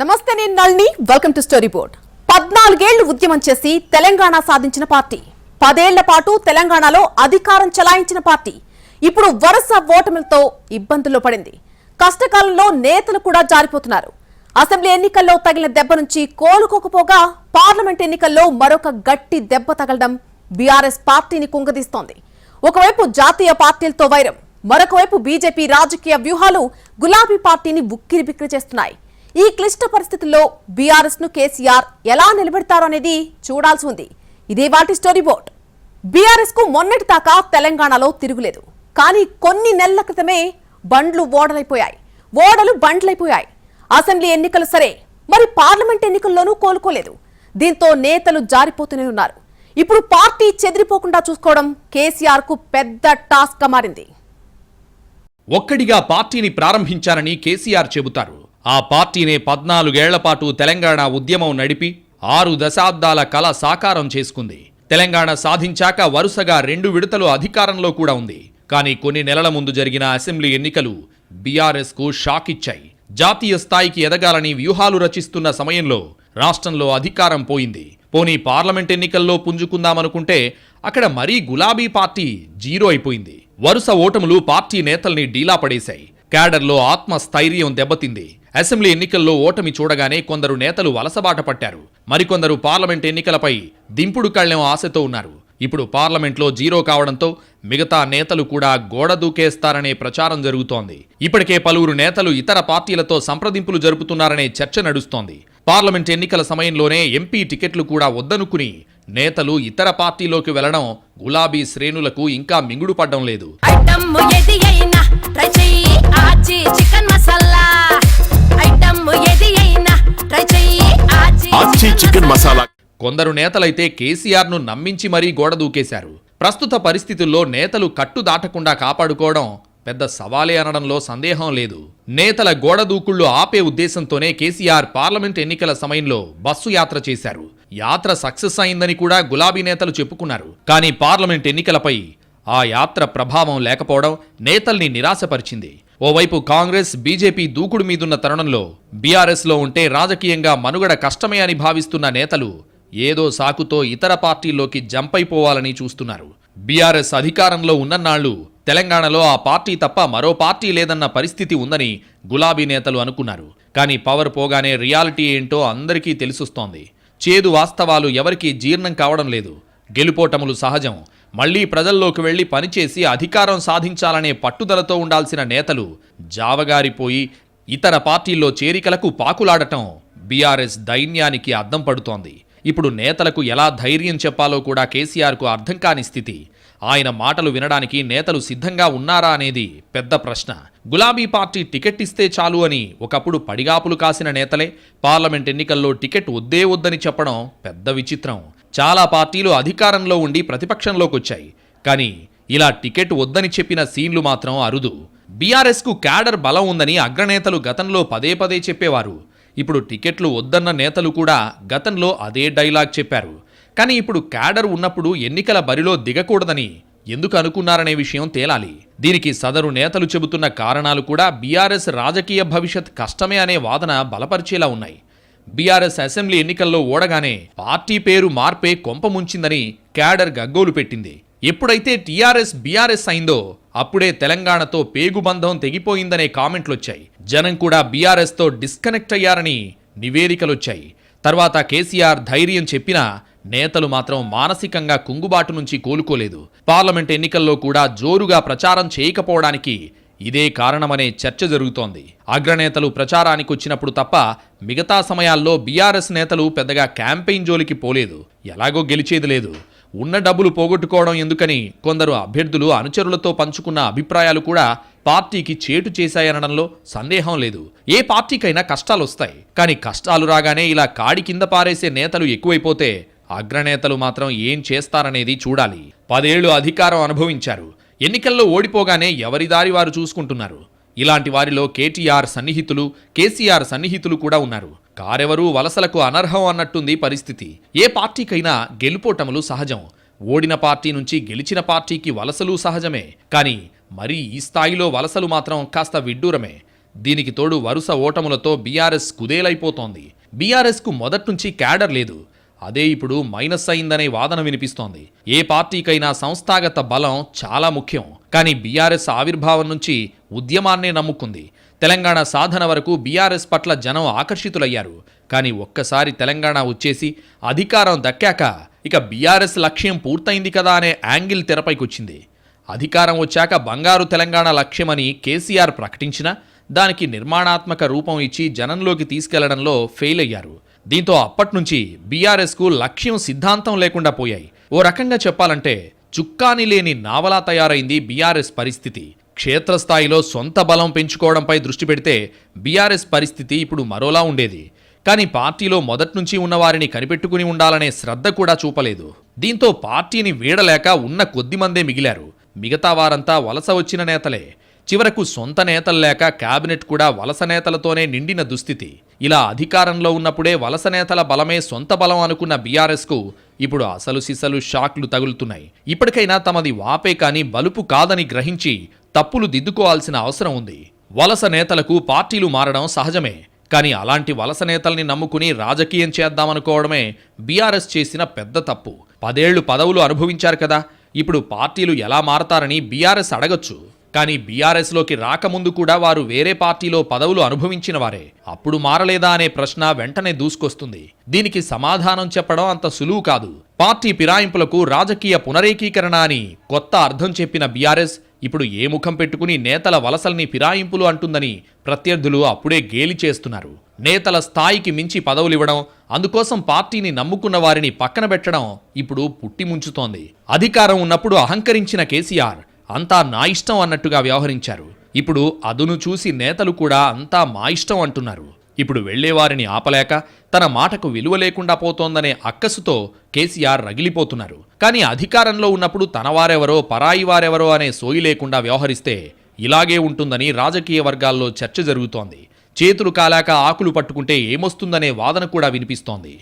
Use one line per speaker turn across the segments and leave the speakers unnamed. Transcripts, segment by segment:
నమస్తే నేను నల్ని వెల్కమ్ టు స్టోరీ బోర్డ్ పద్నాలుగేళ్ళు ఉద్యమం చేసి తెలంగాణ సాధించిన పార్టీ. పదేళ్ళ పాటు తెలంగాణలో అధికారం చలాయించిన పార్టీ. ఇప్పుడు వరుస ఓటమిలతో ఇబ్బందుల్లో పడింది. కష్టకాలంలో నేతలు కూడా జారిపోతున్నారు. అసెంబ్లీ ఎన్నికల్లో తగిలిన దెబ్బ నుంచి కోలుకోకపోగా పార్లమెంట్ ఎన్నికల్లో మరొక గట్టి దెబ్బ తగలడం బీఆర్ఎస్ పార్టీని కుంగదీస్తోంది. ఒకవైపు జాతీయ పార్టీలతో వైరం మరొకవైపు బీజేపీ రాజకీయ వ్యూహాలు గులాబీ పార్టీని ఉక్కిరి బిక్కిరి చేస్తున్నాయి. ఈ క్లిష్ట పరిస్థితుల్లో బీఆర్ఎస్ను కేసీఆర్ ఎలా నిలబెడతారో అనేది చూడాల్సి ఉంది. ఇదే వాటి స్టోరీ బోర్డ్ బీఆర్ఎస్కు మొన్నటి దాకా తెలంగాణలో తిరుగులేదు. కానీ కొన్ని నెలల క్రితమే బండ్లు ఓడలైపోయాయి. ఓడలు బండ్లైపోయాయి. అసెంబ్లీ ఎన్నికలు సరే మరి పార్లమెంట్ ఎన్నికల్లోనూ కోలుకోలేదు. దీంతో నేతలు జారిపోతూనే ఉన్నారు. ఇప్పుడు పార్టీ చెదిరిపోకుండా చూసుకోవడం కేసీఆర్కు పెద్ద టాస్క్గా మారింది.
ఒక్కడిగా పార్టీని ప్రారంభించారని కేసీఆర్ చెబుతారు. ఆ పార్టీనే పద్నాలుగేళ్ళ పాటు తెలంగాణ ఉద్యమం నడిపి ఆరు దశాబ్దాల కల సాకారం చేసుకుంది. తెలంగాణ సాధించాక వరుసగా రెండు విడతలు అధికారంలో కూడా ఉంది. కానీ కొన్ని నెలల ముందు జరిగిన అసెంబ్లీ ఎన్నికలు బీఆర్ఎస్కు షాక్ ఇచ్చాయి. జాతీయ స్థాయికి ఎదగాలని వ్యూహాలు రచిస్తున్న సమయంలో రాష్ట్రంలో అధికారం పోయింది. పోనీ పార్లమెంట్ ఎన్నికల్లో పుంజుకుందామనుకుంటే అక్కడ మరీ గులాబీ పార్టీ జీరో అయిపోయింది. వరుస ఓటములు పార్టీ నేతల్ని డీలా పడేశాయి. క్యాడర్లో ఆత్మస్థైర్యం దెబ్బతింది. అసెంబ్లీ ఎన్నికల్లో ఓటమి చూడగానే కొందరు నేతలు వలసబాట పట్టారు. మరికొందరు పార్లమెంట్ ఎన్నికలపై దింపుడు కళ్ళెం ఆశతో ఉన్నారు. ఇప్పుడు పార్లమెంట్లో జీరో కావడంతో మిగతా నేతలు కూడా గోడ దూకేస్తారనే ప్రచారం జరుగుతోంది. ఇప్పటికే పలువురు నేతలు ఇతర పార్టీలతో సంప్రదింపులు జరుపుతున్నారనే చర్చ నడుస్తోంది. పార్లమెంట్ ఎన్నికల సమయంలోనే ఎంపీ టికెట్లు కూడా వద్దనుకుని నేతలు ఇతర పార్టీలోకి వెళ్ళడం గులాబీ శ్రేణులకు ఇంకా మింగుడు పడ్డం లేదు
మిర్చి చికెన్ మసాలా.
కొందరు నేతలైతే కేసీఆర్ను నమ్మించి మరీ గోడ దూకేశారు. ప్రస్తుత పరిస్థితుల్లో నేతలు కట్టు దాటకుండా కాపాడుకోవడం పెద్ద సవాలే అనడంలో సందేహం లేదు. నేతల గోడ దూకుళ్ళు ఆపే ఉద్దేశంతోనే కేసీఆర్ పార్లమెంట్ ఎన్నికల సమయంలో బస్సు యాత్ర చేశారు. యాత్ర సక్సెస్ అయిందని కూడా గులాబీ నేతలు చెప్పుకున్నారు. కానీ పార్లమెంట్ ఎన్నికలపై ఆ యాత్ర ప్రభావం లేకపోవడం నేతల్ని నిరాశపరిచింది. ఓవైపు కాంగ్రెస్ బీజేపీ దూకుడు మీదున్న తరుణంలో బీఆర్ఎస్లో ఉంటే రాజకీయంగా మనుగడ కష్టమే అని భావిస్తున్న నేతలు ఏదో సాకుతో ఇతర పార్టీల్లోకి జంప్ అయిపోవాలని చూస్తున్నారు. బీఆర్ఎస్ అధికారంలో ఉన్నన్నాళ్ళు తెలంగాణలో ఆ పార్టీ తప్ప మరో పార్టీ లేదన్న పరిస్థితి ఉందని గులాబీ నేతలు అనుకున్నారు. కానీ పవర్ పోగానే రియాలిటీ ఏంటో అందరికీ తెలిసొస్తోంది. చేదు వాస్తవాలు ఎవరికీ జీర్ణం కావడం లేదు. గెలుపోటములు సహజం. మళ్ళీ ప్రజల్లోకి వెళ్ళి పనిచేసి అధికారం సాధించాలనే పట్టుదలతో ఉండాల్సిన నేతలు జావగారిపోయి ఇతర పార్టీల్లో చేరికలకు పాకులాడటం బీఆర్ఎస్ దైన్యానికి అద్దం పడుతోంది. ఇప్పుడు నేతలకు ఎలా ధైర్యం చెప్పాలో కూడా కేసీఆర్కు అర్థం కాని స్థితి. ఆయన మాటలు వినడానికి నేతలు సిద్ధంగా ఉన్నారా అనేది పెద్ద ప్రశ్న. గులాబీ పార్టీ టికెట్ ఇస్తే చాలు అని ఒకప్పుడు పడిగాపులు కాసిన నేతలే పార్లమెంట్ ఎన్నికల్లో టికెట్ వద్దే వద్దని చెప్పడం పెద్ద విచిత్రం. చాలా పార్టీలు అధికారంలో ఉండి ప్రతిపక్షంలోకి వచ్చాయి కానీ ఇలా టికెట్ వద్దని చెప్పిన సీన్లు మాత్రం అరుదు. బీఆర్ఎస్కు క్యాడర్ బలం ఉందని అగ్రనేతలు గతంలో పదే పదే చెప్పేవారు. ఇప్పుడు టికెట్లు వద్దన్న నేతలు కూడా గతంలో అదే డైలాగ్ చెప్పారు. కానీ ఇప్పుడు క్యాడర్ ఉన్నప్పుడు ఎన్నికల బరిలో దిగకూడదని ఎందుకు అనుకున్నారనే విషయం తేలాలి. దీనికి సదరు నేతలు చెబుతున్న కారణాలు కూడా బీఆర్ఎస్ రాజకీయ భవిష్యత్ కష్టమే అనే వాదన బలపరిచేలా ఉన్నాయి. బీఆర్ఎస్ అసెంబ్లీ ఎన్నికల్లో ఓడగానే పార్టీ పేరు మార్పే కొంప ముంచిందని క్యాడర్ గగ్గోలు పెట్టింది. ఎప్పుడైతే టీఆర్ఎస్ బీఆర్ఎస్ అయిందో అప్పుడే తెలంగాణతో పేగుబంధం తెగిపోయిందనే కామెంట్లొచ్చాయి. జనం కూడా బీఆర్ఎస్తో డిస్కనెక్ట్ అయ్యారని నివేదికలొచ్చాయి. తర్వాత కేసీఆర్ ధైర్యం చెప్పినా నేతలు మాత్రం మానసికంగా కుంగుబాటు నుంచి కోలుకోలేదు. పార్లమెంట్ ఎన్నికల్లో కూడా జోరుగా ప్రచారం చేయకపోవడానికి ఇదే కారణమనే చర్చ జరుగుతోంది. అగ్రనేతలు ప్రచారానికి వచ్చినప్పుడు తప్ప మిగతా సమయాల్లో బీఆర్ఎస్ నేతలు పెద్దగా క్యాంపెయిన్ జోలికి పోలేదు. ఎలాగో గెలిచేది లేదు. ఉన్న డబ్బులు పోగొట్టుకోవడం ఎందుకని కొందరు అభ్యర్థులు అనుచరులతో పంచుకున్న అభిప్రాయాలు కూడా పార్టీకి చేటు చేశాయనడంలో సందేహం లేదు. ఏ పార్టీకైనా కష్టాలు వస్తాయి. కానీ కష్టాలు రాగానే ఇలా కాడి కింద పారేసే నేతలు ఎక్కువైపోతే అగ్రనేతలు మాత్రం ఏం చేస్తారనేది చూడాలి. పదేళ్ళు అధికారం అనుభవించారు. ఎన్నికల్లో ఓడిపోగానే ఎవరి దారి వారు చూసుకుంటున్నారు? ఇలాంటి వారిలో కేటీఆర్ సన్నిహితులు కేసీఆర్ సన్నిహితులు కూడా ఉన్నారు. కారెవరూ వలసలకు అనర్హం అన్నట్టుంది పరిస్థితి. ఏ పార్టీకైనా గెలుపోటములు సహజం. ఓడిన పార్టీ నుంచి గెలిచిన పార్టీకి వలసలు సహజమే. కానీ మరీ ఈ స్థాయిలో వలసలు మాత్రం కాస్త విడ్డూరమే. దీనికి తోడు వరుస ఓటములతో బీఆర్ఎస్ కుదేలైపోతోంది. బీఆర్ఎస్కు మొదట్నుంచి క్యాడర్ లేదు. అదే ఇప్పుడు మైనస్ అయిందనే వాదన వినిపిస్తోంది. ఏ పార్టీకైనా సంస్థాగత బలం చాలా ముఖ్యం. కానీ బీఆర్ఎస్ ఆవిర్భావం నుంచి ఉద్యమాన్నే నమ్ముకుంది. తెలంగాణ సాధన వరకు బీఆర్ఎస్ పట్ల జనం ఆకర్షితులయ్యారు. కానీ ఒక్కసారి తెలంగాణ వచ్చేసి అధికారం దక్కాక ఇక బీఆర్ఎస్ లక్ష్యం పూర్తయింది కదా అనే యాంగిల్ తెరపైకొచ్చింది. అధికారం వచ్చాక బంగారు తెలంగాణ లక్ష్యమని కేసీఆర్ ప్రకటించినా దానికి నిర్మాణాత్మక రూపం ఇచ్చి జనంలోకి తీసుకెళ్ళడంలో ఫెయిల్ అయ్యారు దీంతో అప్పట్నుంచి బీఆర్ఎస్కు లక్ష్యం సిద్ధాంతం లేకుండా పోయాయి. ఓ రకంగా చెప్పాలంటే చుక్కాని లేని నావలా తయారైంది బీఆర్ఎస్ పరిస్థితి. క్షేత్రస్థాయిలో సొంత బలం పెంచుకోవడంపై దృష్టి పెడితే బీఆర్ఎస్ పరిస్థితి ఇప్పుడు మరోలా ఉండేది. కానీ పార్టీలో మొదట్నుంచి ఉన్నవారిని కనిపెట్టుకుని ఉండాలనే శ్రద్ధ కూడా చూపలేదు. దీంతో పార్టీని వీడలేక ఉన్న కొద్దిమందే మిగిలారు. మిగతా వారంతా వలస వచ్చిన నేతలే. చివరకు సొంత నేతలు లేక కేబినెట్ కూడా వలస నేతలతోనే నిండిన దుస్థితి. ఇలా అధికారంలో ఉన్నప్పుడే వలస నేతల బలమే సొంత బలం అనుకున్న బీఆర్ఎస్కు ఇప్పుడు అసలు సిసలు షాక్లు తగులుతున్నాయి. ఇప్పటికైనా తమది వాపే కాని బలుపు కాదని గ్రహించి తప్పులు దిద్దుకోవాల్సిన అవసరం ఉంది. వలస నేతలకు పార్టీలు మారడం సహజమే. కానీ అలాంటి వలస నేతల్ని నమ్ముకుని రాజకీయం చేద్దామనుకోవడమే బీఆర్ఎస్ చేసిన పెద్ద తప్పు. పదేళ్ళు పదవులు అనుభవించారు కదా. ఇప్పుడు పార్టీలు ఎలా మారతారని బీఆర్ఎస్ అడగొచ్చు. కానీ బీఆర్ఎస్లోకి రాకముందు కూడా వారు వేరే పార్టీలో పదవులు అనుభవించిన వారే. అప్పుడు మారలేదా అనే ప్రశ్న వెంటనే దూసుకొస్తుంది. దీనికి సమాధానం చెప్పడం అంత సులువు కాదు. పార్టీ పిరాయింపులకు రాజకీయ పునరేకీకరణ అని కొత్త అర్థం చెప్పిన బీఆర్ఎస్ ఇప్పుడు ఏ ముఖం పెట్టుకుని నేతల వలసల్ని ఫిరాయింపులు అంటుందని ప్రత్యర్థులు అప్పుడే గేలి చేస్తున్నారు. నేతల స్థాయికి మించి పదవులివ్వడం అందుకోసం పార్టీని నమ్ముకున్న వారిని పక్కన పెట్టడం ఇప్పుడు పుట్టిముంచుతోంది అధికారం ఉన్నప్పుడు అహంకరించిన కేసీఆర్ అంతా నా ఇష్టం అన్నట్టుగా వ్యవహరించారు. ఇప్పుడు అదును చూసి నేతలు కూడా అంతా మా ఇష్టం అంటున్నారు. ఇప్పుడు వెళ్ళేవారిని ఆపలేక తన మాటకు విలువ లేకుండా పోతోందనే అక్కసుతో కేసీఆర్ రగిలిపోతున్నారు. కానీ అధికారంలో ఉన్నప్పుడు తనవారెవరో పరాయి వారెవరో అనే సోయి లేకుండా వ్యవహరిస్తే ఇలాగే ఉంటుందని రాజకీయ వర్గాల్లో చర్చ జరుగుతోంది. చేతులు కాలాక ఆకులు పట్టుకుంటే ఏమొస్తుందనే వాదన కూడా వినిపిస్తోంది.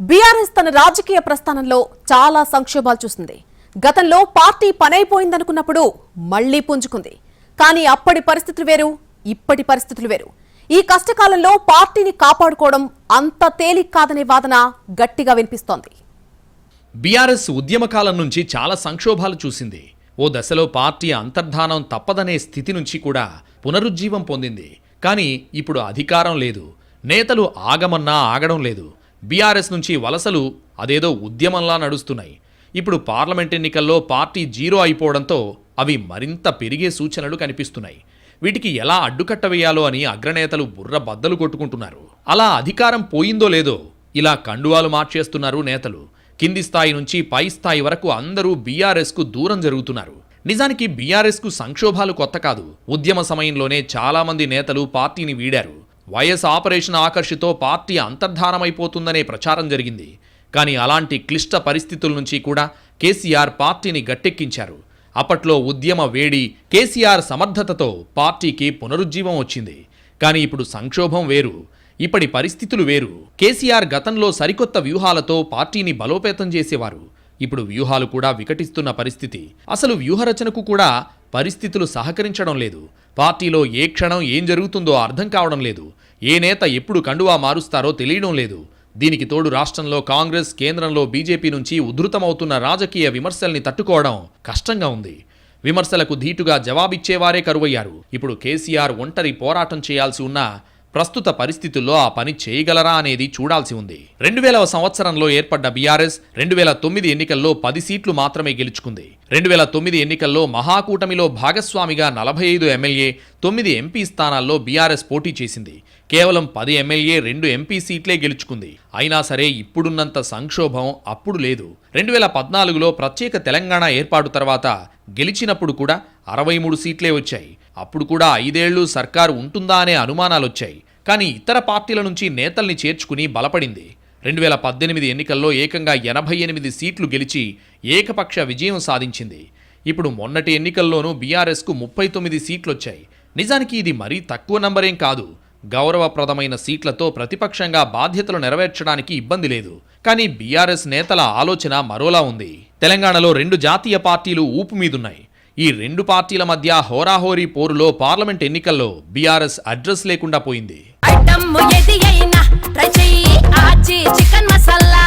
బీఆర్ఎస్ తన రాజకీయ ప్రస్థానంలో చాలా సంక్షోభాలు చూసింది. గతంలో పార్టీ పనైపోయిందనుకున్నప్పుడు మళ్ళీ పుంజుకుంది. కానీ అప్పటి పరిస్థితులు వేరు ఇప్పటి పరిస్థితులు వేరు. ఈ కష్టకాలంలో పార్టీని కాపాడుకోవడం అంత తేలిక కాదనే వాదన గట్టిగా వినిపిస్తోంది.
బీఆర్ఎస్ ఉద్యమకాలం నుంచి చాలా సంక్షోభాలు చూసింది. ఓ దశలో పార్టీ అంతర్ధానం తప్పదనే స్థితి నుంచి కూడా పునరుజ్జీవం పొందింది. కానీ ఇప్పుడు అధికారం లేదు. నేతలు ఆగమన్నా ఆగడం లేదు. బీఆర్ఎస్ నుంచి వలసలు అదేదో ఉద్యమంలా నడుస్తున్నాయి. ఇప్పుడు పార్లమెంట్ ఎన్నికల్లో పార్టీ జీరో అయిపోవడంతో అవి మరింత పెరిగే సూచనలు కనిపిస్తున్నాయి. వీటికి ఎలా అడ్డుకట్ట వేయాలో అని అగ్రనేతలు బుర్ర బద్దలు కొట్టుకుంటున్నారు. అలా అధికారం పోయిందో లేదో ఇలా కండువాలు మార్చేస్తున్నారు నేతలు. కింది స్థాయి నుంచి పై స్థాయి వరకు అందరూ బీఆర్ఎస్కు దూరం జరుగుతున్నారు. నిజానికి బీఆర్ఎస్కు సంక్షోభాలు కొత్త కాదు. ఉద్యమ సమయంలోనే చాలామంది నేతలు పార్టీని వీడారు. వైఎస్ ఆపరేషన్ ఆకర్షితో పార్టీ అంతర్ధానమైపోతుందనే ప్రచారం జరిగింది. కానీ అలాంటి క్లిష్ట పరిస్థితుల నుంచి కూడా కేసీఆర్ పార్టీని గట్టెక్కించారు. అప్పట్లో ఉద్యమ వేడి కేసీఆర్ సమర్థతతో పార్టీకి పునరుజ్జీవం వచ్చింది. కానీ ఇప్పుడు సంక్షోభం వేరు. ఇప్పటి పరిస్థితులు వేరు. కేసీఆర్ గతంలో సరికొత్త వ్యూహాలతో పార్టీని బలోపేతం చేసేవారు. ఇప్పుడు వ్యూహాలు కూడా వికటిస్తున్న పరిస్థితి. అసలు వ్యూహరచనకు కూడా పరిస్థితులు సహకరించడం లేదు. పార్టీలో ఏ క్షణం ఏం జరుగుతుందో అర్థం కావడం లేదు. ఏ నేత ఎప్పుడు కండువా మారుస్తారో తెలియడం లేదు. దీనికి తోడు రాష్ట్రంలో కాంగ్రెస్ కేంద్రంలో బీజేపీ నుంచి ఉధృతమవుతున్న రాజకీయ విమర్శల్ని తట్టుకోవడం కష్టంగా ఉంది. విమర్శలకు ధీటుగా జవాబిచ్చేవారే కరువయ్యారు. ఇప్పుడు కేసీఆర్ ఒంటరి పోరాటం చేయాల్సి ఉన్నా ప్రస్తుత పరిస్థితుల్లో ఆ పని చేయగలరా అనేది చూడాల్సి ఉంది. రెండు వేల సంవత్సరంలో ఏర్పడ్డ బీఆర్ఎస్ రెండు వేల తొమ్మిది ఎన్నికల్లో పది సీట్లు మాత్రమే గెలుచుకుంది. రెండు వేల తొమ్మిది ఎన్నికల్లో మహాకూటమిలో భాగస్వామిగా నలభై ఐదు ఎమ్మెల్యే తొమ్మిది ఎంపీ స్థానాల్లో బీఆర్ఎస్ పోటీ చేసింది. కేవలం పది ఎమ్మెల్యే రెండు ఎంపీ సీట్లే గెలుచుకుంది. అయినా సరే ఇప్పుడున్నంత సంక్షోభం అప్పుడు లేదు. రెండు వేల పద్నాలుగులో ప్రత్యేక తెలంగాణ ఏర్పాటు తర్వాత గెలిచినప్పుడు కూడా అరవై మూడు సీట్లే వచ్చాయి. అప్పుడు కూడా ఐదేళ్ళు సర్కారు ఉంటుందా అనే అనుమానాలు వచ్చాయి కానీ ఇతర పార్టీల నుంచి నేతల్ని చేర్చుకుని బలపడింది. రెండు వేల పద్దెనిమిది ఎన్నికల్లో ఏకంగా ఎనభై ఎనిమిది సీట్లు గెలిచి ఏకపక్ష విజయం సాధించింది. ఇప్పుడు మొన్నటి ఎన్నికల్లోనూ బీఆర్ఎస్కు ముప్పై తొమ్మిది సీట్లొచ్చాయి. నిజానికి ఇది మరీ తక్కువ నంబరేం కాదు. గౌరవప్రదమైన సీట్లతో ప్రతిపక్షంగా బాధ్యతలు నెరవేర్చడానికి ఇబ్బంది లేదు. కానీ బీఆర్ఎస్ నేతల ఆలోచన మరోలా ఉంది. తెలంగాణలో రెండు జాతీయ పార్టీలు ఊపు మీదున్నాయి. ఈ రెండు పార్టీల మధ్య హోరాహోరీ పోరులో పార్లమెంట్ ఎన్నికల్లో బీఆర్ఎస్ అడ్రస్ లేకుండా పోయింది.
ఐటమ్ ఏది అయినా ట్రై చెయ్యి ఆచి చికెన్ మసాలా.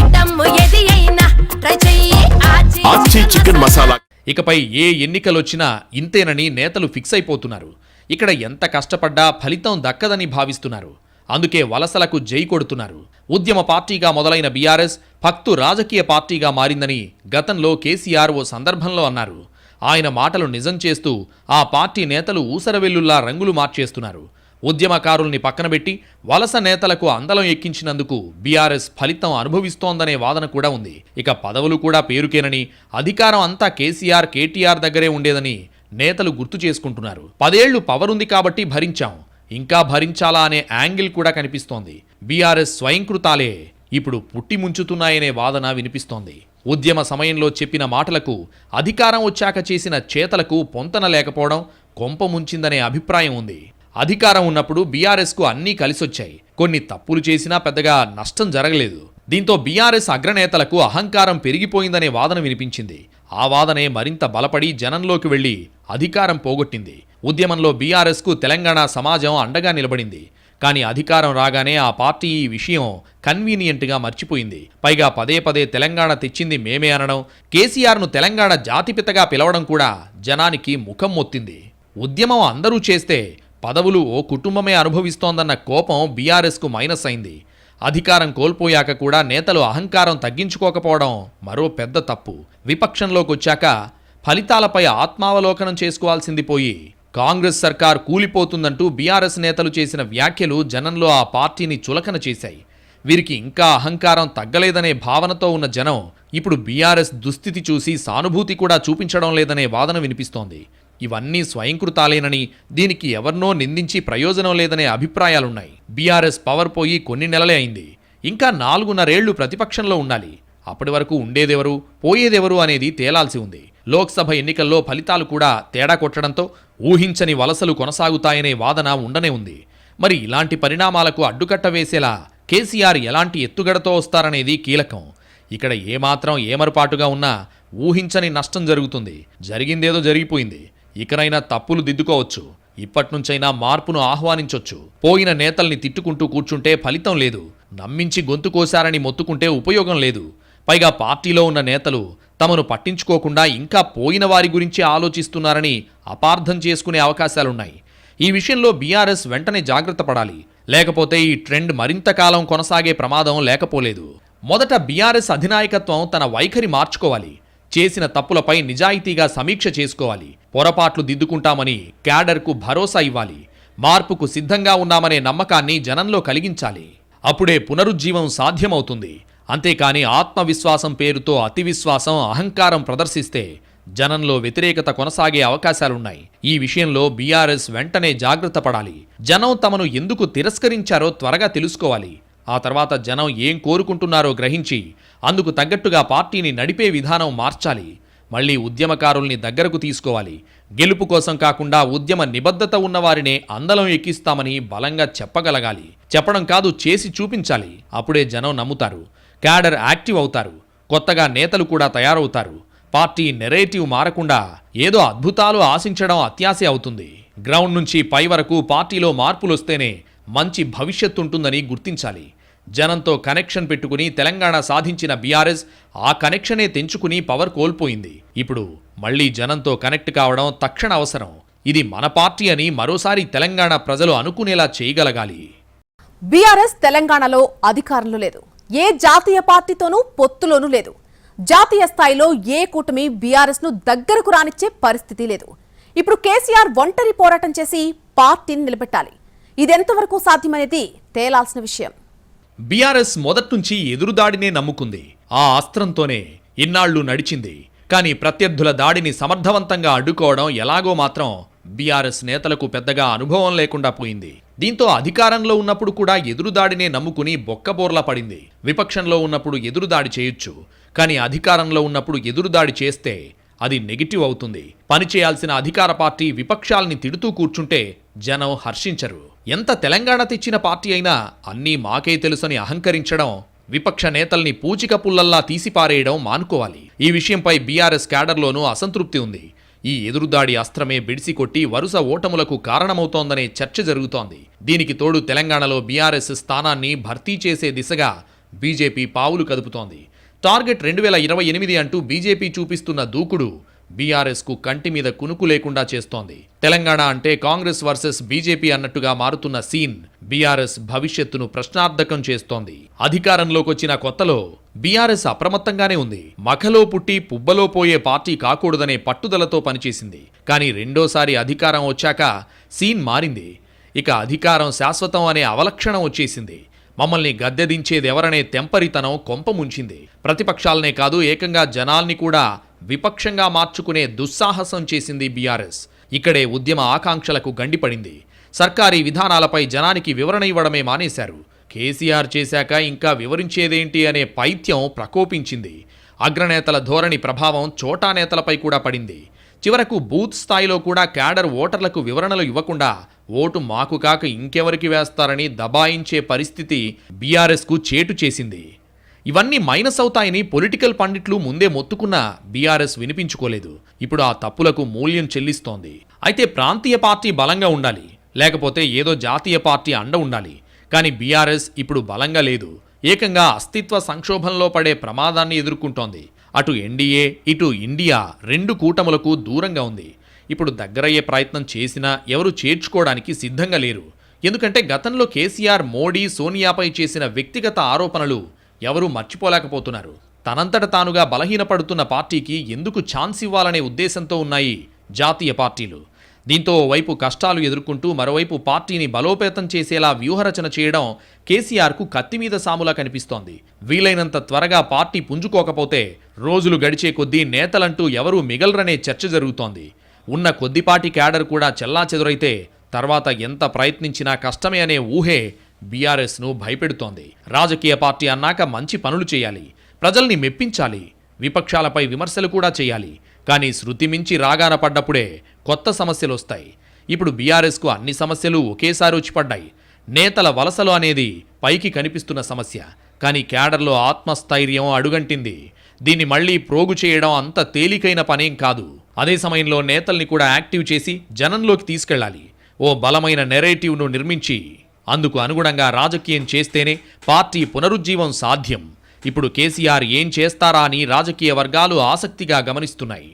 ఐటమ్ ఏది అయినా ట్రై చెయ్యి ఆచి
ఆచి చికెన్ మసాలా.
ఇకపై ఏ ఎన్నికలొచ్చినా ఇంతేనని నేతలు ఫిక్స్ అయిపోతున్నారు. ఇక్కడ ఎంత కష్టపడ్డా ఫలితం దక్కదని భావిస్తున్నారు. అందుకే వలసలకు జై కొడుతున్నారు. ఉద్యమ పార్టీగా మొదలైన బీఆర్ఎస్ భక్తు రాజకీయ పార్టీగా మారిందని గతంలో కేసీఆర్ ఓ సందర్భంలో అన్నారు. ఆయన మాటలు నిజం చేస్తూ ఆ పార్టీ నేతలు ఊసరవెల్లుల్లా రంగులు మార్చేస్తున్నారు. ఉద్యమకారుల్ని పక్కనబెట్టి వలస నేతలకు అందలం ఎక్కించినందుకు బీఆర్ఎస్ ఫలితం అనుభవిస్తోందనే వాదన కూడా ఉంది. ఇక పదవులు కూడా పేరుకేనని అధికారం అంతా కేసీఆర్ కేటీఆర్ దగ్గరే ఉండేదని నేతలు గుర్తు చేసుకుంటున్నారు. పదేళ్ళు పవర్ ఉంది కాబట్టి భరించాం. ఇంకా భరించాలా అనే యాంగిల్ కూడా కనిపిస్తోంది. బీఆర్ఎస్ స్వయంకృతాలే ఇప్పుడు పుట్టి ముంచుతున్నాయనే వాదన వినిపిస్తోంది. ఉద్యమ సమయంలో చెప్పిన మాటలకు అధికారం వచ్చాక చేసిన చేతలకు పొంతన లేకపోవడం కొంప ముంచిందనే అభిప్రాయం ఉంది. అధికారం ఉన్నప్పుడు బీఆర్ఎస్కు అన్నీ కలిసొచ్చాయి. కొన్ని తప్పులు చేసినా పెద్దగా నష్టం జరగలేదు. దీంతో బీఆర్ఎస్ అగ్రనేతలకు అహంకారం పెరిగిపోయిందనే వాదన వినిపించింది. ఆ వాదనే మరింత బలపడి జనంలోకి వెళ్ళి అధికారం పోగొట్టింది. ఉద్యమంలో బీఆర్ఎస్కు తెలంగాణ సమాజం అండగా నిలబడింది. కానీ అధికారం రాగానే ఆ పార్టీ ఈ విషయం కన్వీనియంట్గా మర్చిపోయింది. పైగా పదే పదే తెలంగాణ తెచ్చింది మేమే అనడం కేసీఆర్ను తెలంగాణ జాతిపితగా పిలవడం కూడా జనానికి ముఖం మొత్తింది. ఉద్యమం అందరూ చేస్తే పదవులు ఓ కుటుంబమే అనుభవిస్తోందన్న కోపం బీఆర్ఎస్కు మైనస్ అయింది. అధికారం కోల్పోయాక కూడా నేతలు అహంకారం తగ్గించుకోకపోవడం మరో పెద్ద తప్పు. విపక్షంలోకి వచ్చాక ఫలితాలపై ఆత్మావలోకనం చేసుకోవాల్సింది పోయి కాంగ్రెస్ సర్కార్ కూలిపోతుందంటూ బీఆర్ఎస్ నేతలు చేసిన వ్యాఖ్యలు జనంలో ఆ పార్టీని చులకన చేశాయి. వీరికి ఇంకా అహంకారం తగ్గలేదనే భావనతో ఉన్న జనం ఇప్పుడు బీఆర్ఎస్ దుస్థితి చూసి సానుభూతి కూడా చూపించడం లేదనే వాదన వినిపిస్తోంది. ఇవన్నీ స్వయంకృతాలేనని దీనికి ఎవరినో నిందించి ప్రయోజనం లేదనే అభిప్రాయాలున్నాయి. బీఆర్ఎస్ పవర్ పోయి కొన్ని నెలలే అయింది. ఇంకా నాలుగున్నరేళ్ళు ప్రతిపక్షంలో ఉండాలి. అప్పటి వరకు ఉండేదెవరు పోయేదెవరు అనేది తేలాల్సి ఉంది. లోక్సభ ఎన్నికల్లో ఫలితాలు కూడా తేడా కొట్టడంతో ఊహించని వలసలు కొనసాగుతాయనే వాదన ఉండనే ఉంది. మరి ఇలాంటి పరిణామాలకు అడ్డుకట్ట వేసేలా కేసీఆర్ ఎలాంటి ఎత్తుగడతో వస్తారనేది కీలకం. ఇక్కడ ఏమాత్రం ఏమరపాటుగా ఉన్నా ఊహించని నష్టం జరుగుతుంది. జరిగిందేదో జరిగిపోయింది. ఇకనైనా తప్పులు దిద్దుకోవచ్చు. ఇప్పట్నుంచైనా మార్పును ఆహ్వానించొచ్చు. పోయిన నేతల్ని తిట్టుకుంటూ కూర్చుంటే ఫలితం లేదు. నమ్మించి గొంతు కోశారని మొత్తుకుంటే ఉపయోగం లేదు. పైగా పార్టీలో ఉన్న నేతలు తమను పట్టించుకోకుండా ఇంకా పోయిన వారి గురించి ఆలోచిస్తున్నారని అపార్థం చేసుకునే అవకాశాలున్నాయి. ఈ విషయంలో బీఆర్ఎస్ వెంటనే జాగ్రత్త పడాలి. లేకపోతే ఈ ట్రెండ్ మరింత కాలం కొనసాగే ప్రమాదం లేకపోలేదు. మొదట బీఆర్ఎస్ అధినాయకత్వం తన వైఖరి మార్చుకోవాలి. చేసిన తప్పులపై నిజాయితీగా సమీక్ష చేసుకోవాలి. పొరపాట్లు దిద్దుకుంటామని క్యాడర్కు భరోసా ఇవ్వాలి. మార్పుకు సిద్ధంగా ఉన్నామనే నమ్మకాన్ని జనంలో కలిగించాలి. అప్పుడే పునరుజ్జీవం సాధ్యమవుతుంది. అంతేకాని ఆత్మవిశ్వాసం పేరుతో అతి విశ్వాసం అహంకారం ప్రదర్శిస్తే జనంలో వ్యతిరేకత కొనసాగే అవకాశాలున్నాయి. ఈ విషయంలో బీఆర్ఎస్ వెంటనే జాగ్రత్త పడాలి. జనం తమను ఎందుకు తిరస్కరించారో త్వరగా తెలుసుకోవాలి. ఆ తర్వాత జనం ఏం కోరుకుంటున్నారో గ్రహించి అందుకు తగ్గట్టుగా పార్టీని నడిపే విధానం మార్చాలి. మళ్ళీ ఉద్యమకారుల్ని దగ్గరకు తీసుకోవాలి. గెలుపు కోసం కాకుండా ఉద్యమ నిబద్ధత ఉన్నవారినే అందలం ఎక్కిస్తామని బలంగా చెప్పగలగాలి. చెప్పడం కాదు చేసి చూపించాలి. అప్పుడే జనం నమ్ముతారు. క్యాడర్ యాక్టివ్ అవుతారు. కొత్తగా నేతలు కూడా తయారవుతారు. పార్టీ నెరేటివ్ మారకుండా ఏదో అద్భుతాలు ఆశించడం అత్యాశ అవుతుంది. గ్రౌండ్ నుంచి పై వరకు పార్టీలో మార్పులొస్తేనే మంచి భవిష్యత్తు ఉంటుందని గుర్తించాలి. జనంతో కనెక్షన్ పెట్టుకుని తెలంగాణ సాధించిన బీఆర్ఎస్ ఆ కనెక్షనే తెంచుకుని పవర్ కోల్పోయింది. ఇప్పుడు మళ్ళీ జనంతో కనెక్ట్ కావడం తక్షణ అవసరం. ఇది మన పార్టీ అని మరోసారి తెలంగాణ ప్రజలు అనుకునేలా చేయగలగాలి.
బీఆర్ఎస్ తెలంగాణలో అధికారంలో లేదు. ఏ జాతీయ పార్టీతోనూ పొత్తులోనూ లేదు. జాతీయ స్థాయిలో ఏ కూటమి బీఆర్ఎస్ను దగ్గరకు రానిచ్చే పరిస్థితి లేదు. ఇప్పుడు కేసీఆర్ ఒంటరి పోరాటం చేసి పార్టీని నిలబెట్టాలి. ఇదెంతవరకు సాధ్యమనేది తేలాల్సిన విషయం.
బీఆర్ఎస్ మొదట్నుంచి ఎదురుదాడినే నమ్ముకుంది. ఆ అస్త్రంతోనే ఇన్నాళ్ళు నడిచింది. కానీ ప్రత్యర్థుల దాడిని సమర్థవంతంగా అడ్డుకోవడం ఎలాగో మాత్రం బీఆర్ఎస్ నేతలకు పెద్దగా అనుభవం లేకుండా పోయింది. దీంతో అధికారంలో ఉన్నప్పుడు కూడా ఎదురుదాడినే నమ్ముకుని బొక్కబోర్ల పడింది. విపక్షంలో ఉన్నప్పుడు ఎదురుదాడి చేయొచ్చు. కానీ అధికారంలో ఉన్నప్పుడు ఎదురుదాడి చేస్తే అది నెగిటివ్ అవుతుంది. పనిచేయాల్సిన అధికార పార్టీ విపక్షాల్ని తిడుతూ కూర్చుంటే జనం హర్షించరు. ఎంత తెలంగాణ తెచ్చిన పార్టీ అయినా అన్నీ మాకే తెలుసని అహంకరించడం విపక్ష నేతల్ని పూచిక పుల్లల్లా తీసిపారేయడం మానుకోవాలి. ఈ విషయంపై బీఆర్ఎస్ క్యాడర్లోనూ అసంతృప్తి ఉంది. ఈ ఎదురుదాడి అస్త్రమే బిడిసి కొట్టి వరుస ఓటములకు కారణమవుతోందనే చర్చ జరుగుతోంది. దీనికి తోడు తెలంగాణలో బీఆర్ఎస్ స్థానాన్ని భర్తీ చేసే దిశగా బీజేపీ పావులు కదుపుతోంది. టార్గెట్ రెండు వేల ఇరవై ఎనిమిది అంటూ బీజేపీ చూపిస్తున్న దూకుడు బీఆర్ఎస్కు కంటి మీద కునుకు లేకుండా చేస్తోంది. తెలంగాణ అంటే కాంగ్రెస్ వర్సెస్ బీజేపీ అన్నట్టుగా మారుతున్న సీన్ బీఆర్ఎస్ భవిష్యత్తును ప్రశ్నార్థకం చేస్తోంది. అధికారంలోకి వచ్చిన కొత్తలో బీఆర్ఎస్ అప్రమత్తంగానే ఉంది. మఖలో పుట్టి పుబ్బలో పోయే పార్టీ కాకూడదనే పట్టుదలతో పనిచేసింది. కానీ రెండోసారి అధికారం వచ్చాక సీన్ మారింది. ఇక అధికారం శాశ్వతం అనే అవలక్షణం వచ్చేసింది. మమ్మల్ని గద్దెదించేదెవరనే తెంపరితనం కొంప ముంచింది. ప్రతిపక్షాలనే కాదు ఏకంగా జనాల్ని కూడా విపక్షంగా మార్చుకునే దుస్సాహసం చేసింది బీఆర్ఎస్. ఇక్కడే ఉద్యమ ఆకాంక్షలకు గండిపడింది. సర్కారీ విధానాలపై జనానికి వివరణ ఇవ్వడమే మానేశారు. కేసీఆర్ చేశాక ఇంకా వివరించేదేంటి అనే పైత్యం ప్రకోపించింది. అగ్రనేతల ధోరణి ప్రభావం చోటా నేతలపై కూడా పడింది. చివరకు బూత్ స్థాయిలో కూడా క్యాడర్ ఓటర్లకు వివరణలు ఇవ్వకుండా ఓటు మాకు కాక ఇంకెవరికి వేస్తారని దబాయించే పరిస్థితి బీఆర్ఎస్కు చేటు చేసింది. ఇవన్నీ మైనస్ అవుతాయని పొలిటికల్ పండిట్లు ముందే మొత్తుకున్నా బీఆర్ఎస్ వినిపించుకోలేదు. ఇప్పుడు ఆ తప్పులకు మూల్యం చెల్లిస్తోంది. అయితే ప్రాంతీయ పార్టీ బలంగా ఉండాలి. లేకపోతే ఏదో జాతీయ పార్టీ అండ ఉండాలి. కానీ బీఆర్ఎస్ ఇప్పుడు బలంగా లేదు. ఏకంగా అస్తిత్వ సంక్షోభంలో పడే ప్రమాదాన్ని ఎదుర్కొంటోంది. అటు ఎన్డీఏ ఇటు ఇండియా రెండు కూటములకు దూరంగా ఉంది. ఇప్పుడు దగ్గరయ్యే ప్రయత్నం చేసినా ఎవరు చేర్చుకోవడానికి సిద్ధంగా లేరు. ఎందుకంటే గతంలో కేసీఆర్ మోడీ సోనియాపై చేసిన వ్యక్తిగత ఆరోపణలు ఎవరూ మర్చిపోలేకపోతున్నారు. తనంతట తానుగా బలహీనపడుతున్న పార్టీకి ఎందుకు ఛాన్స్ ఇవ్వాలనే ఉద్దేశంతో ఉన్నాయి జాతీయ పార్టీలు. దీంతో వైపు కష్టాలు ఎదుర్కొంటూ మరోవైపు పార్టీని బలోపేతం చేసేలా వ్యూహరచన చేయడం కేసీఆర్కు కత్తి మీద సాములా కనిపిస్తోంది. వీలైనంత త్వరగా పార్టీ పుంజుకోకపోతే రోజులు గడిచే కొద్దీ నేతలంటూ ఎవరూ మిగలరనే చర్చ జరుగుతోంది. ఉన్న కొద్దిపాటి క్యాడర్ కూడా చెల్లాచెదురైతే తర్వాత ఎంత ప్రయత్నించినా కష్టమే అనే ఊహే బీఆర్ఎస్ను భయపెడుతోంది. రాజకీయ పార్టీ అన్నాక మంచి పనులు చేయాలి. ప్రజల్ని మెప్పించాలి. విపక్షాలపై విమర్శలు కూడా చేయాలి. కానీ శృతి మించి రాగాన పడ్డప్పుడే కొత్త సమస్యలు వస్తాయి. ఇప్పుడు బీఆర్ఎస్కు అన్ని సమస్యలు ఒకేసారి వచ్చిపడ్డాయి నేతల వలసలు అనేది పైకి కనిపిస్తున్న సమస్య. కానీ క్యాడర్లో ఆత్మస్థైర్యం అడుగంటింది. దీన్ని మళ్ళీ ప్రోగు చేయడం అంత తేలికైన పనేం కాదు. అదే సమయంలో నేతల్ని కూడా యాక్టివ్ చేసి జనంలోకి తీసుకెళ్ళాలి. ఓ బలమైన నెరేటివ్ను నిర్మించి అందుకు అనుగుణంగా రాజకీయం చేస్తేనే పార్టీ పునరుజ్జీవం సాధ్యం. ఇప్పుడు కేసీఆర్ ఏం చేస్తారా అని రాజకీయ వర్గాలు ఆసక్తిగా గమనిస్తున్నాయి.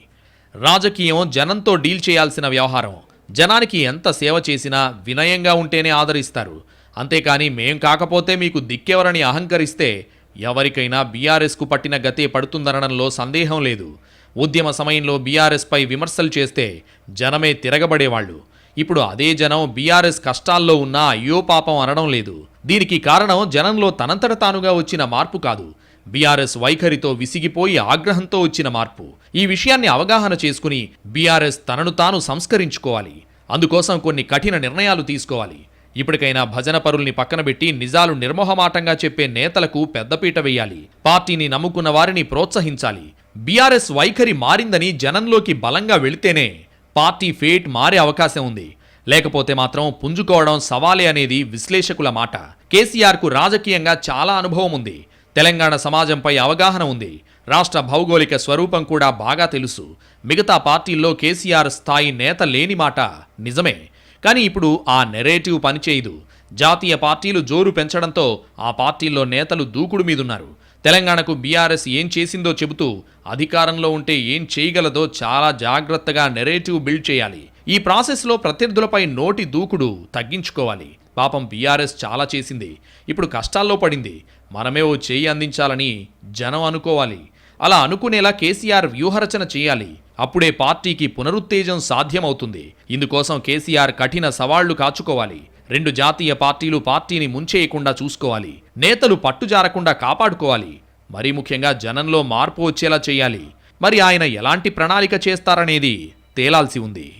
రాజకీయం జనంతో డీల్ చేయాల్సిన వ్యవహారం. జనానికి ఎంత సేవ చేసినా వినయంగా ఉంటేనే ఆదరిస్తారు. అంతేకాని మేం కాకపోతే మీకు దిక్కెవరని అహంకరిస్తే ఎవరికైనా బీఆర్ఎస్కు పట్టిన గతే పడుతుందనడంలో సందేహం లేదు. ఉద్యమ సమయంలో బీఆర్ఎస్పై విమర్శలు చేస్తే జనమే తిరగబడేవాళ్ళు. ఇప్పుడు అదే జనం బీఆర్ఎస్ కష్టాల్లో ఉన్నా అయ్యో పాపం అనడం లేదు. దీనికి కారణం జనంలో తనంతట తానుగా వచ్చిన మార్పు కాదు. బీఆర్ఎస్ వైఖరితో విసిగిపోయి ఆగ్రహంతో వచ్చిన మార్పు. ఈ విషయాన్ని అవగాహన చేసుకుని బీఆర్ఎస్ తనను తాను సంస్కరించుకోవాలి. అందుకోసం కొన్ని కఠిన నిర్ణయాలు తీసుకోవాలి. ఇప్పటికైనా భజన పరుల్ని పక్కన పెట్టి నిజాలు నిర్మోహమాటంగా చెప్పే నేతలకు పెద్దపీట వేయాలి. పార్టీని నమ్ముకున్న వారిని ప్రోత్సహించాలి. బీఆర్ఎస్ వైఖరి మారిందని జనంలోకి బలంగా వెళితేనే పార్టీ ఫేట్ మారే అవకాశం ఉంది. లేకపోతే మాత్రం పుంజుకోవడం సవాలే అనేది విశ్లేషకుల మాట. కేసీఆర్కు రాజకీయంగా చాలా అనుభవం ఉంది. తెలంగాణ సమాజంపై అవగాహన ఉంది. రాష్ట్ర భౌగోళిక స్వరూపం కూడా బాగా తెలుసు. మిగతా పార్టీల్లో కేసీఆర్ స్థాయి నేత లేని మాట నిజమే. కానీ ఇప్పుడు ఆ నెరేటివ్ పనిచేయదు. జాతీయ పార్టీలు జోరు పెంచడంతో ఆ పార్టీల్లో నేతలు దూకుడు మీదున్నారు. తెలంగాణకు బీఆర్ఎస్ ఏం చేసిందో చెబుతూ అధికారంలో ఉంటే ఏం చేయగలదో చాలా జాగ్రత్తగా నెరేటివ్ బిల్డ్ చేయాలి. ఈ ప్రాసెస్లో ప్రత్యర్థులపై నోటి దూకుడు తగ్గించుకోవాలి. పాపం బీఆర్ఎస్ చాలా చేసింది. ఇప్పుడు కష్టాల్లో పడింది. మనమే ఓ చేయి అందించాలని జనం అనుకోవాలి. అలా అనుకునేలా కేసీఆర్ వ్యూహరచన చేయాలి. అప్పుడే పార్టీకి పునరుత్తేజం సాధ్యమవుతుంది. ఇందుకోసం కేసీఆర్ కఠిన సవాళ్ళు కాచుకోవాలి. రెండు జాతీయ పార్టీలు పార్టీని ముంచేయకుండా చూసుకోవాలి నేతలు పట్టుజారకుండా కాపాడుకోవాలి. మరీ ముఖ్యంగా జనంలో మార్పు వచ్చేలా చేయాలి. మరి ఆయన ఎలాంటి ప్రణాళిక చేస్తారనేది తేలాల్సి ఉంది.